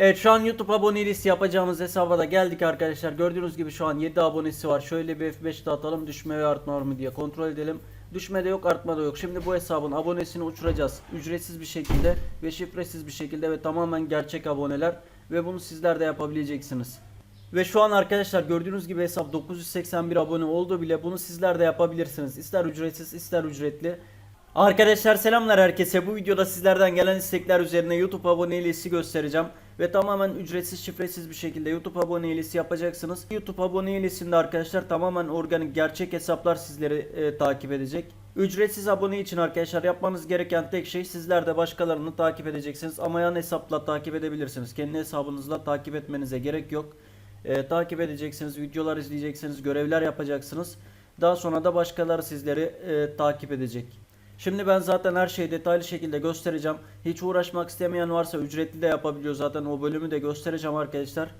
Evet şu an YouTube abonelisi yapacağımız hesaba da geldik arkadaşlar. Gördüğünüz gibi şu an 7 abonesi var. Şöyle bir F5 de atalım düşme ve artma var mı diye kontrol edelim. Düşme de yok artma da yok. Şimdi bu hesabın abonesini uçuracağız. Ücretsiz bir şekilde ve şifresiz bir şekilde ve tamamen gerçek aboneler. Ve bunu sizler de yapabileceksiniz. Ve şu an arkadaşlar gördüğünüz gibi hesap 981 abone oldu bile bunu sizler de yapabilirsiniz. İster ücretsiz ister ücretli. Arkadaşlar selamlar herkese. Bu videoda sizlerden gelen istekler üzerine YouTube aboneliği göstereceğim. Ve tamamen ücretsiz şifresiz bir şekilde YouTube aboneliği yapacaksınız. YouTube aboneliğinde arkadaşlar tamamen organik gerçek hesaplar sizleri e, takip edecek. Ücretsiz abone için arkadaşlar yapmanız gereken tek şey sizler de başkalarını takip edeceksiniz. Ama yan hesapla takip edebilirsiniz. Kendi hesabınızla takip etmenize gerek yok. E, takip edeceksiniz, videolar izleyeceksiniz, görevler yapacaksınız. Daha sonra da başkaları sizleri e, takip edecek. Şimdi ben zaten her şeyi detaylı şekilde göstereceğim. Hiç uğraşmak istemeyen varsa ücretli de yapabiliyor zaten o bölümü de göstereceğim arkadaşlar.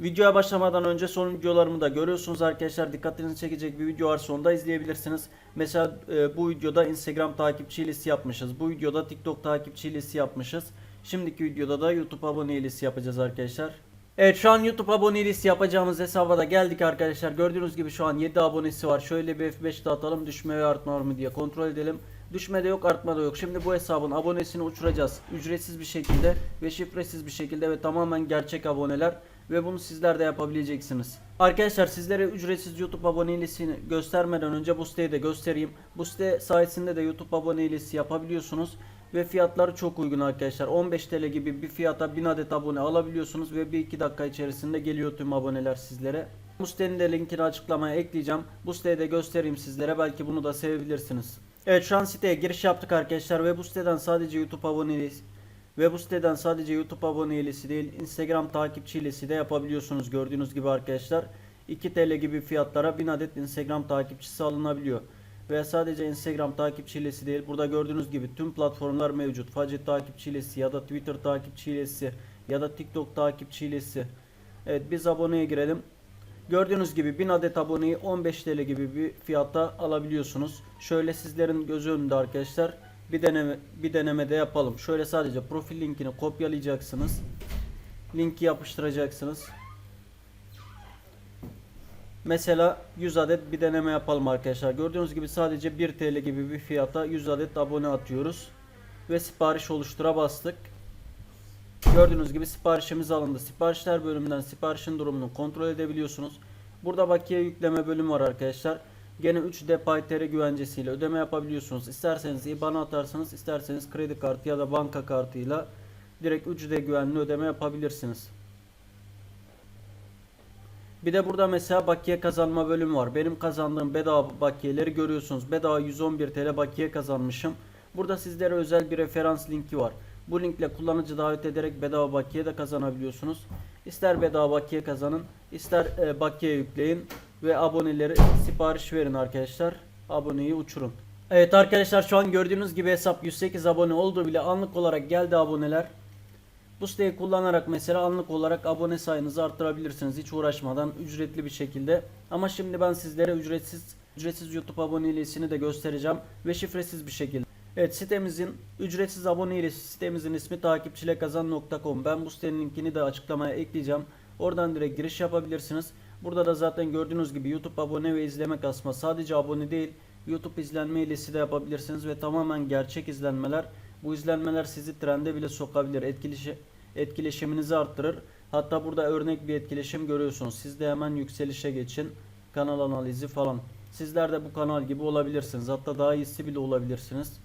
Videoya başlamadan önce son videolarımı da görüyorsunuz arkadaşlar. Dikkatinizi çekecek bir video varsa onu da izleyebilirsiniz. Mesela e, bu videoda Instagram takipçi listesi yapmışız. Bu videoda TikTok takipçi listesi yapmışız. Şimdiki videoda da YouTube abone listesi yapacağız arkadaşlar. Evet şu an YouTube abonelisi yapacağımız hesaba da geldik arkadaşlar. Gördüğünüz gibi şu an 7 abonesi var. Şöyle bir F5 de atalım düşme ve artma var mı diye kontrol edelim. Düşme de yok artma da yok. Şimdi bu hesabın abonesini uçuracağız. Ücretsiz bir şekilde ve şifresiz bir şekilde ve tamamen gerçek aboneler. Ve bunu sizler de yapabileceksiniz. Arkadaşlar sizlere ücretsiz YouTube abonelisini göstermeden önce bu siteyi de göstereyim. Bu site sayesinde de YouTube abonelisi yapabiliyorsunuz. Ve fiyatları çok uygun arkadaşlar. 15 TL gibi bir fiyata 1000 adet abone alabiliyorsunuz ve 1-2 dakika içerisinde geliyor tüm aboneler sizlere. Bu sitenin de linkini açıklamaya ekleyeceğim. Bu siteyi de göstereyim sizlere. Belki bunu da sevebilirsiniz. Evet şu an siteye giriş yaptık arkadaşlar ve bu siteden sadece YouTube aboneliği ve bu siteden sadece YouTube aboneliği değil Instagram takipçilisi de yapabiliyorsunuz gördüğünüz gibi arkadaşlar. 2 TL gibi fiyatlara 1000 adet Instagram takipçisi alınabiliyor. Ve sadece Instagram takipçilesi değil. Burada gördüğünüz gibi tüm platformlar mevcut. Facet takipçilesi ya da Twitter takipçilesi ya da TikTok takipçilesi. Evet biz aboneye girelim. Gördüğünüz gibi 1000 adet aboneyi 15 TL gibi bir fiyata alabiliyorsunuz. Şöyle sizlerin gözü önünde arkadaşlar bir deneme bir deneme de yapalım. Şöyle sadece profil linkini kopyalayacaksınız. Linki yapıştıracaksınız. Mesela 100 adet bir deneme yapalım arkadaşlar. Gördüğünüz gibi sadece 1 TL gibi bir fiyata 100 adet abone atıyoruz. Ve sipariş oluştura bastık. Gördüğünüz gibi siparişimiz alındı. Siparişler bölümünden siparişin durumunu kontrol edebiliyorsunuz. Burada bakiye yükleme bölümü var arkadaşlar. Gene 3D PayTR güvencesiyle ödeme yapabiliyorsunuz. İsterseniz IBAN atarsanız, isterseniz kredi kartı ya da banka kartıyla direkt 3D güvenli ödeme yapabilirsiniz. Bir de burada mesela bakiye kazanma bölümü var. Benim kazandığım bedava bakiyeleri görüyorsunuz. Bedava 111 TL bakiye kazanmışım. Burada sizlere özel bir referans linki var. Bu linkle kullanıcı davet ederek bedava bakiye de kazanabiliyorsunuz. İster bedava bakiye kazanın, ister e, bakiye yükleyin ve aboneleri sipariş verin arkadaşlar. Aboneyi uçurun. Evet arkadaşlar şu an gördüğünüz gibi hesap 108 abone oldu bile anlık olarak geldi aboneler. Bu siteyi kullanarak mesela anlık olarak abone sayınızı arttırabilirsiniz hiç uğraşmadan ücretli bir şekilde. Ama şimdi ben sizlere ücretsiz ücretsiz YouTube aboneliğini de göstereceğim ve şifresiz bir şekilde. Evet sitemizin ücretsiz abone sitemizin ismi takipçilekazan.com. Ben bu sitenin linkini de açıklamaya ekleyeceğim. Oradan direkt giriş yapabilirsiniz. Burada da zaten gördüğünüz gibi YouTube abone ve izleme kasma sadece abone değil YouTube izlenme ilesi de yapabilirsiniz ve tamamen gerçek izlenmeler. Bu izlenmeler sizi trende bile sokabilir. Etkileşi, etkileşiminizi arttırır. Hatta burada örnek bir etkileşim görüyorsunuz. Siz de hemen yükselişe geçin. Kanal analizi falan. Sizler de bu kanal gibi olabilirsiniz. Hatta daha iyisi bile olabilirsiniz.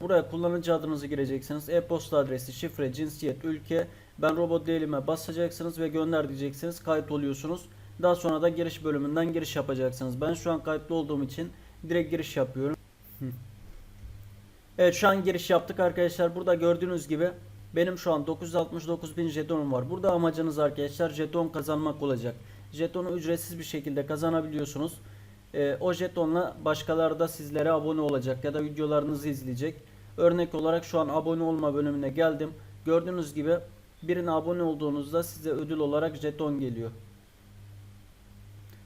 Buraya kullanıcı adınızı gireceksiniz. E-posta adresi, şifre, cinsiyet, ülke. Ben robot değilime basacaksınız ve gönder diyeceksiniz. Kayıt oluyorsunuz. Daha sonra da giriş bölümünden giriş yapacaksınız. Ben şu an kayıtlı olduğum için direkt giriş yapıyorum. Evet şu an giriş yaptık arkadaşlar. Burada gördüğünüz gibi benim şu an 969 bin jetonum var. Burada amacınız arkadaşlar jeton kazanmak olacak. Jetonu ücretsiz bir şekilde kazanabiliyorsunuz. Ee, o jetonla başkaları da sizlere abone olacak ya da videolarınızı izleyecek. Örnek olarak şu an abone olma bölümüne geldim. Gördüğünüz gibi birine abone olduğunuzda size ödül olarak jeton geliyor.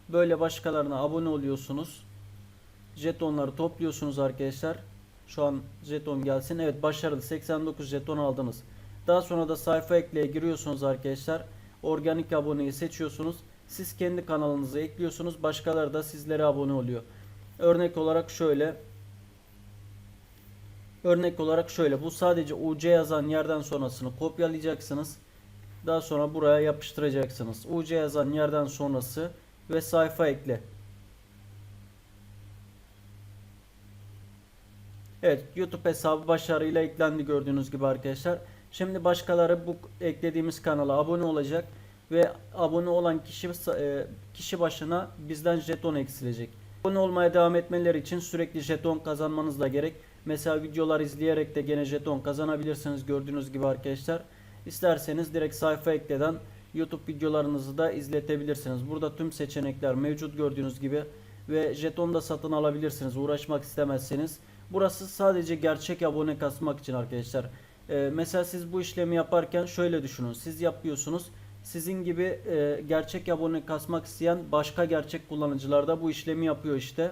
Böyle başkalarına abone oluyorsunuz. Jetonları topluyorsunuz arkadaşlar. Şu an jeton gelsin. Evet başarılı 89 jeton aldınız. Daha sonra da sayfa ekleye giriyorsunuz arkadaşlar. Organik aboneyi seçiyorsunuz. Siz kendi kanalınızı ekliyorsunuz. Başkaları da sizlere abone oluyor. Örnek olarak şöyle. Örnek olarak şöyle. Bu sadece UC yazan yerden sonrasını kopyalayacaksınız. Daha sonra buraya yapıştıracaksınız. UC yazan yerden sonrası ve sayfa ekle. Evet YouTube hesabı başarıyla eklendi gördüğünüz gibi arkadaşlar. Şimdi başkaları bu eklediğimiz kanala abone olacak ve abone olan kişi e, kişi başına bizden jeton eksilecek. Abone olmaya devam etmeleri için sürekli jeton kazanmanız da gerek. Mesela videolar izleyerek de gene jeton kazanabilirsiniz gördüğünüz gibi arkadaşlar. İsterseniz direkt sayfa ekleden YouTube videolarınızı da izletebilirsiniz. Burada tüm seçenekler mevcut gördüğünüz gibi ve jeton da satın alabilirsiniz uğraşmak istemezseniz. Burası sadece gerçek abone kasmak için arkadaşlar. Ee, mesela siz bu işlemi yaparken şöyle düşünün. Siz yapıyorsunuz. Sizin gibi e, gerçek abone kasmak isteyen başka gerçek kullanıcılar da bu işlemi yapıyor işte.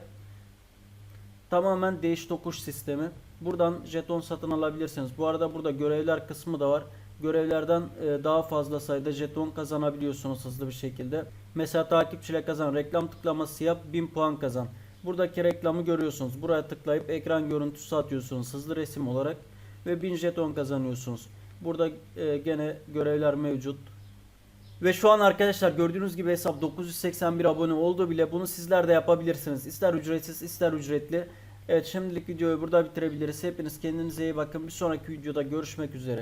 Tamamen değiş tokuş sistemi. Buradan jeton satın alabilirsiniz. Bu arada burada görevler kısmı da var. Görevlerden e, daha fazla sayıda jeton kazanabiliyorsunuz hızlı bir şekilde. Mesela takipçiyle kazan, reklam tıklaması yap, 1000 puan kazan. Buradaki reklamı görüyorsunuz. Buraya tıklayıp ekran görüntüsü atıyorsunuz hızlı resim olarak ve 1000 jeton kazanıyorsunuz. Burada e, gene görevler mevcut. Ve şu an arkadaşlar gördüğünüz gibi hesap 981 abone oldu bile bunu sizler de yapabilirsiniz. İster ücretsiz ister ücretli. Evet şimdilik videoyu burada bitirebiliriz. Hepiniz kendinize iyi bakın. Bir sonraki videoda görüşmek üzere.